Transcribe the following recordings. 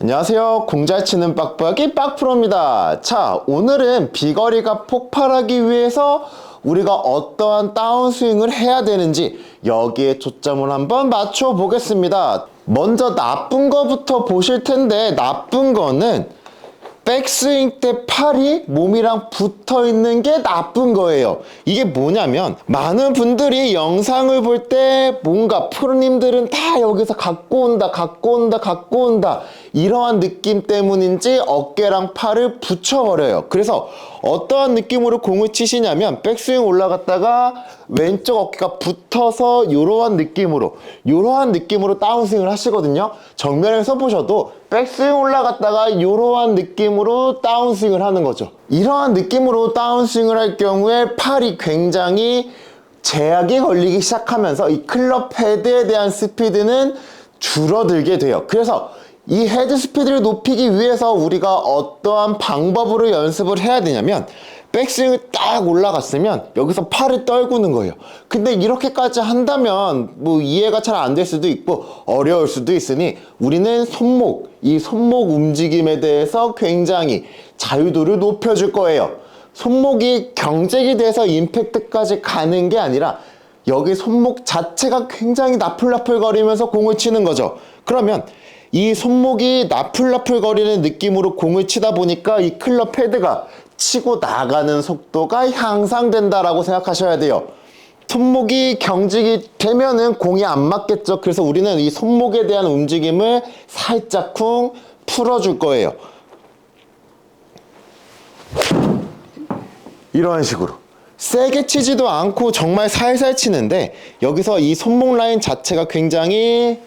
안녕하세요. 공잘 치는 빡빡이 빡프로입니다. 자, 오늘은 비거리가 폭발하기 위해서 우리가 어떠한 다운스윙을 해야 되는지 여기에 초점을 한번 맞춰 보겠습니다. 먼저 나쁜 거부터 보실 텐데 나쁜 거는 백스윙 때 팔이 몸이랑 붙어 있는 게 나쁜 거예요. 이게 뭐냐면 많은 분들이 영상을 볼 때 뭔가 프로님들은 다 여기서 갖고 온다, 갖고 온다, 갖고 온다 이러한 느낌 때문인지 어깨랑 팔을 붙여버려요. 그래서 어떠한 느낌으로 공을 치시냐면 백스윙 올라갔다가 왼쪽 어깨가 붙어서 이러한 느낌으로 이러한 느낌으로 다운스윙을 하시거든요. 정면에서 보셔도 백스윙 올라갔다가 이러한 느낌으로 다운스윙을 하는 거죠. 이러한 느낌으로 다운스윙을 할 경우에 팔이 굉장히 제약이 걸리기 시작하면서 이 클럽 헤드에 대한 스피드는 줄어들게 돼요. 그래서 이 헤드 스피드를 높이기 위해서 우리가 어떠한 방법으로 연습을 해야 되냐면 백스윙을 딱 올라갔으면 여기서 팔을 떨구는 거예요. 근데 이렇게까지 한다면 뭐 이해가 잘 안 될 수도 있고 어려울 수도 있으니 우리는 손목, 이 손목 움직임에 대해서 굉장히 자유도를 높여줄 거예요. 손목이 경직이 돼서 임팩트까지 가는 게 아니라 여기 손목 자체가 굉장히 나풀나풀거리면서 공을 치는 거죠. 그러면 이 손목이 나풀나풀 거리는 느낌으로 공을 치다 보니까 이 클럽 헤드가 치고 나가는 속도가 향상된다라고 생각하셔야 돼요. 손목이 경직이 되면은 공이 안 맞겠죠. 그래서 우리는 이 손목에 대한 움직임을 살짝 쿵 풀어줄 거예요. 이런 식으로. 세게 치지도 않고 정말 살살 치는데 여기서 이 손목 라인 자체가 굉장히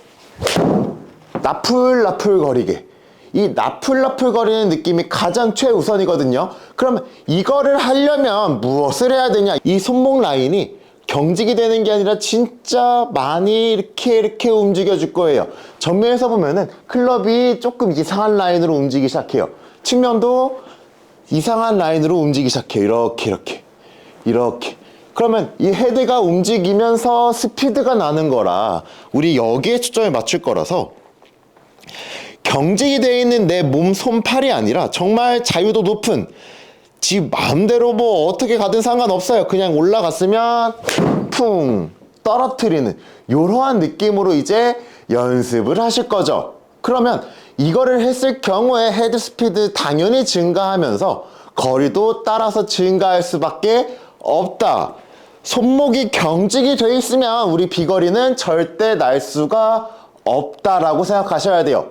나풀나풀거리게. 이 나풀나풀거리는 느낌이 가장 최우선이거든요. 그러면 이거를 하려면 무엇을 해야 되냐? 이 손목 라인이 경직이 되는 게 아니라 진짜 많이 이렇게 이렇게 움직여 줄 거예요. 정면에서 보면은 클럽이 조금 이상한 라인으로 움직이기 시작해요. 측면도 이상한 라인으로 움직이기 시작해요. 이렇게 이렇게 이렇게. 그러면 이 헤드가 움직이면서 스피드가 나는 거라 우리 여기에 초점을 맞출 거라서 경직이 되어 있는 내 몸 손 팔이 아니라 정말 자유도 높은 지 마음대로 뭐 어떻게 가든 상관없어요. 그냥 올라갔으면 쿵 떨어뜨리는 이러한 느낌으로 이제 연습을 하실 거죠. 그러면 이거를 했을 경우에 헤드 스피드 당연히 증가하면서 거리도 따라서 증가할 수밖에 없다. 손목이 경직이 돼 있으면 우리 비거리는 절대 날 수가 없다라고 생각하셔야 돼요.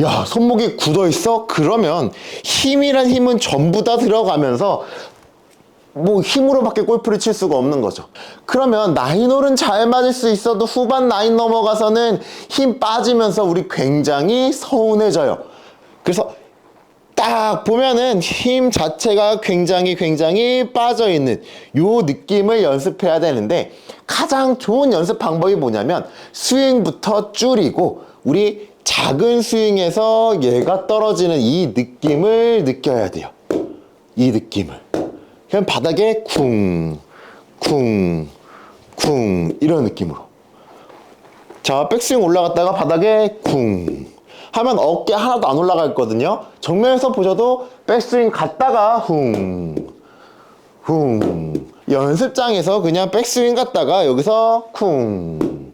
야, 손목이 굳어 있어? 그러면 힘이란 힘은 전부 다 들어가면서 뭐 힘으로밖에 골프를 칠 수가 없는 거죠. 그러면 나인홀은 잘 맞을 수 있어도 후반 나인 넘어가서는 힘 빠지면서 우리 굉장히 서운해져요. 그래서 딱 보면은 힘 자체가 굉장히 굉장히 빠져 있는 요 느낌을 연습해야 되는데 가장 좋은 연습 방법이 뭐냐면 스윙부터 줄이고 우리 작은 스윙에서 얘가 떨어지는 이 느낌을 느껴야 돼요. 이 느낌을. 그냥 바닥에 쿵, 쿵, 쿵 이런 느낌으로. 자, 백스윙 올라갔다가 바닥에 쿵. 하면 어깨 하나도 안 올라가거든요. 정면에서 보셔도 백스윙 갔다가 쿵, 쿵. 연습장에서 그냥 백스윙 갔다가 여기서 쿵.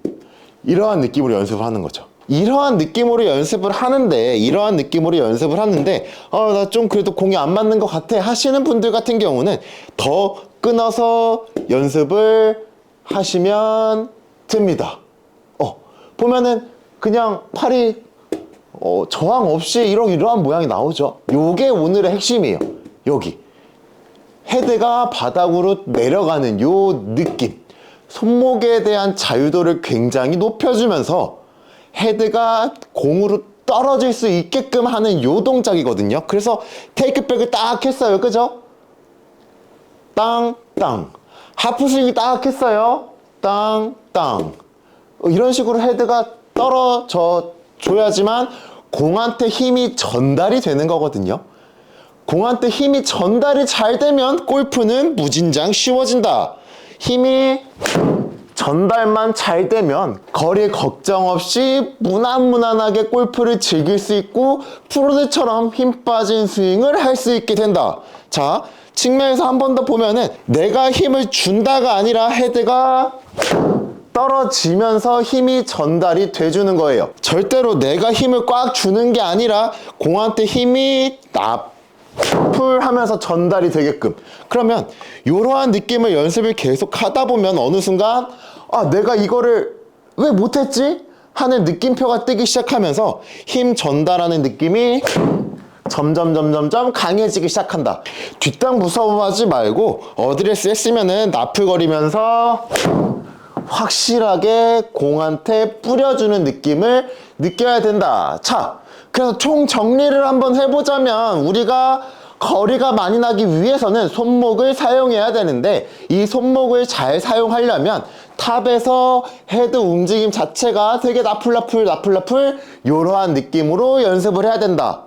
이러한 느낌으로 연습을 하는 거죠. 이러한 느낌으로 연습을 하는데 이러한 느낌으로 연습을 하는데 어 나 좀 그래도 공이 안 맞는 것 같아 하시는 분들 같은 경우는 더 끊어서 연습을 하시면 됩니다. 어 보면은 그냥 팔이 어, 저항 없이 이런 이러한 모양이 나오죠. 요게 오늘의 핵심이에요. 여기 헤드가 바닥으로 내려가는 요 느낌. 손목에 대한 자유도를 굉장히 높여주면서 헤드가 공으로 떨어질 수 있게끔 하는 요 동작이거든요. 그래서 테이크백을 딱 했어요. 그죠? 땅, 땅. 하프스윙이 딱 했어요. 땅, 땅. 어, 이런 식으로 헤드가 떨어져 줘야지만 공한테 힘이 전달이 되는 거거든요. 공한테 힘이 전달이 잘 되면 골프는 무진장 쉬워진다. 힘이 전달만 잘 되면 거리 걱정 없이 무난무난하게 골프를 즐길 수 있고 프로들처럼 힘 빠진 스윙을 할 수 있게 된다. 자, 측면에서 한 번 더 보면은 내가 힘을 준다가 아니라 헤드가 떨어지면서 힘이 전달이 돼주는 거예요. 절대로 내가 힘을 꽉 주는 게 아니라 공한테 힘이 납풀 하면서 전달이 되게끔. 그러면 이러한 느낌을 연습을 계속 하다 보면 어느 순간 아, 내가 이거를 왜 못했지? 하는 느낌표가 뜨기 시작하면서 힘 전달하는 느낌이 점점 점점점 강해지기 시작한다. 뒷땅 무서워하지 말고 어드레스 했으면은 나풀거리면서 확실하게 공한테 뿌려주는 느낌을 느껴야 된다. 자, 그래서 총 정리를 한번 해보자면 우리가 거리가 많이 나기 위해서는 손목을 사용해야 되는데 이 손목을 잘 사용하려면 탑에서 헤드 움직임 자체가 되게 나풀나풀 나풀나풀 이러한 느낌으로 연습을 해야 된다.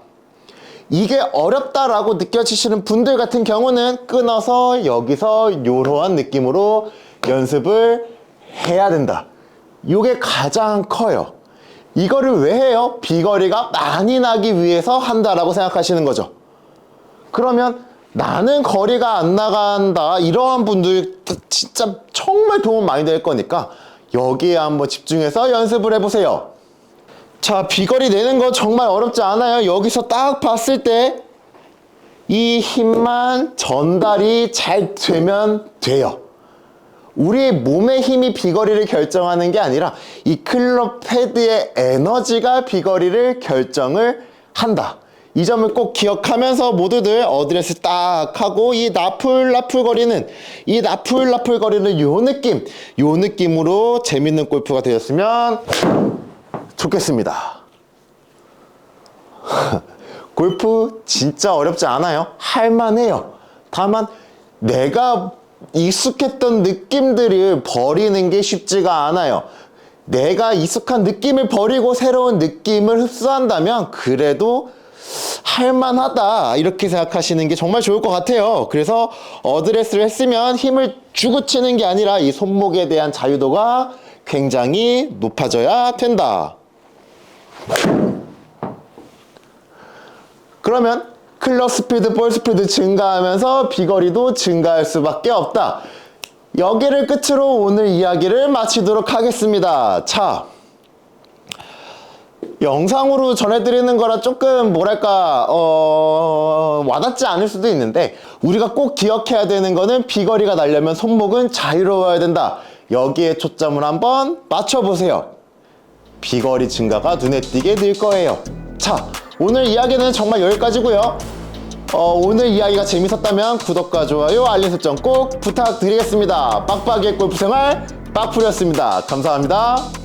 이게 어렵다라고 느껴지시는 분들 같은 경우는 끊어서 여기서 이러한 느낌으로 연습을 해야 된다. 이게 가장 커요. 이거를 왜 해요? 비거리가 많이 나기 위해서 한다라고 생각하시는 거죠. 그러면 나는 거리가 안 나간다. 이러한 분들 진짜 정말 도움 많이 될 거니까 여기에 한번 집중해서 연습을 해보세요. 자, 비거리 내는 거 정말 어렵지 않아요. 여기서 딱 봤을 때 이 힘만 전달이 잘 되면 돼요. 우리 몸의 힘이 비거리를 결정하는 게 아니라 이 클럽 헤드의 에너지가 비거리를 결정을 한다. 이 점을 꼭 기억하면서 모두들 어드레스 딱 하고 이 나풀 나풀 거리는 이 나풀 나풀 거리는 요 느낌 요 느낌으로 재밌는 골프가 되었으면 좋겠습니다. 골프 진짜 어렵지 않아요. 할만해요. 다만 내가 익숙했던 느낌들을 버리는 게 쉽지가 않아요. 내가 익숙한 느낌을 버리고 새로운 느낌을 흡수한다면 그래도 할만하다 이렇게 생각하시는 게 정말 좋을 것 같아요. 그래서 어드레스를 했으면 힘을 주고 치는 게 아니라 이 손목에 대한 자유도가 굉장히 높아져야 된다. 그러면 클럽 스피드, 볼 스피드 증가하면서 비거리도 증가할 수밖에 없다. 여기를 끝으로 오늘 이야기를 마치도록 하겠습니다. 자, 영상으로 전해드리는 거라 조금 뭐랄까 어, 와닿지 않을 수도 있는데 우리가 꼭 기억해야 되는 거는 비거리가 나려면 손목은 자유로워야 된다. 여기에 초점을 한번 맞춰보세요. 비거리 증가가 눈에 띄게 늘 거예요. 자, 오늘 이야기는 정말 여기까지고요. 어, 오늘 이야기가 재밌었다면 구독과 좋아요, 알림 설정 꼭 부탁드리겠습니다. 빡빡이의 골프 생활 빡풀이었습니다. 감사합니다.